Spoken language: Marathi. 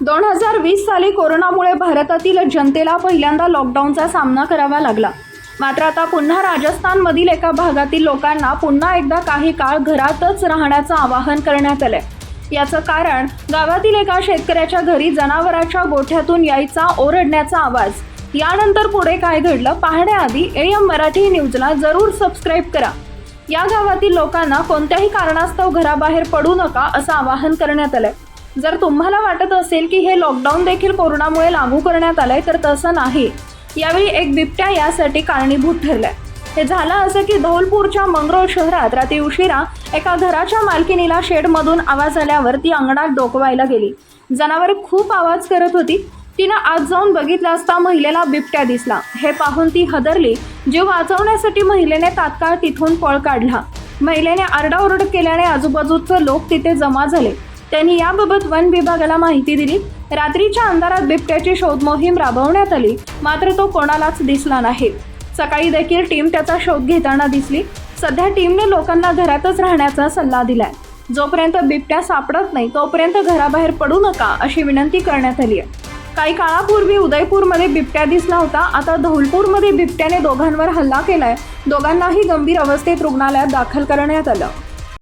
दोन हजार वीस साली कोरोनामुळे भारतातील जनतेला पहिल्यांदा लॉकडाऊनचा सामना करावा लागला. मात्र आता पुन्हा राजस्थानमधील एका भागातील लोकांना पुन्हा एकदा काही काळ घरातच राहण्याचं आवाहन करण्यात आलंय. याचं कारण गावातील एका शेतकऱ्याच्या घरी जनावराच्या गोठ्यातून यायचा ओरडण्याचा आवाज. यानंतर पुढे काय घडलं पाहण्याआधी ए एम मराठी न्यूजला जरूर सबस्क्राईब करा. या गावातील लोकांना कोणत्याही कारणास्तव घराबाहेर पडू नका असं आवाहन करण्यात आलंय. जर तुम्हाला वाटत असेल की हे लॉकडाऊन देखील कोरोनामुळे लागू करण्यात आलंय तर तसं नाही. यावेळी एक बिबट्या यासाठी कारणीभूत ठरलाय. हे झालं असं की धौलपूरच्या मंगरोळ शहरात रात्री उशिरा एका घराच्या मालकिनीला शेडमधून आवाज आल्यावर ती अंगणात डोकवायला गेली. जनावर खूप आवाज करत होती. तिनं आत जाऊन बघितलं असता महिलेला बिबट्या दिसला. हे पाहून ती हदरली जीव वाचवण्यासाठी महिलेने तात्काळ तिथून पळ काढला. महिलेने आरडाओरड केल्याने आजूबाजूचे लोक तिथे जमा झाले. त्यांनी याबाबत वन विभागाला माहिती दिली. रात्रीच्या अंधारात बिबट्याची शोध मोहीम राबवण्यात आली. मात्र तो कोणालाच दिसला नाही. सकाळी देखील टीम त्याचा शोध घेताना दिसली. सध्या टीमने लोकांना घरातच राहण्याचा सल्ला दिलाय. जोपर्यंत बिबट्या सापडत नाही तोपर्यंत घराबाहेर पडू नका अशी विनंती करण्यात आली आहे. काही काळापूर्वी उदयपूरमध्ये बिबट्या दिसला होता. आता धौलपूरमध्ये बिबट्याने दोघांवर हल्ला केलाय. दोघांनाही गंभीर अवस्थेत रुग्णालयात दाखल करण्यात आलं.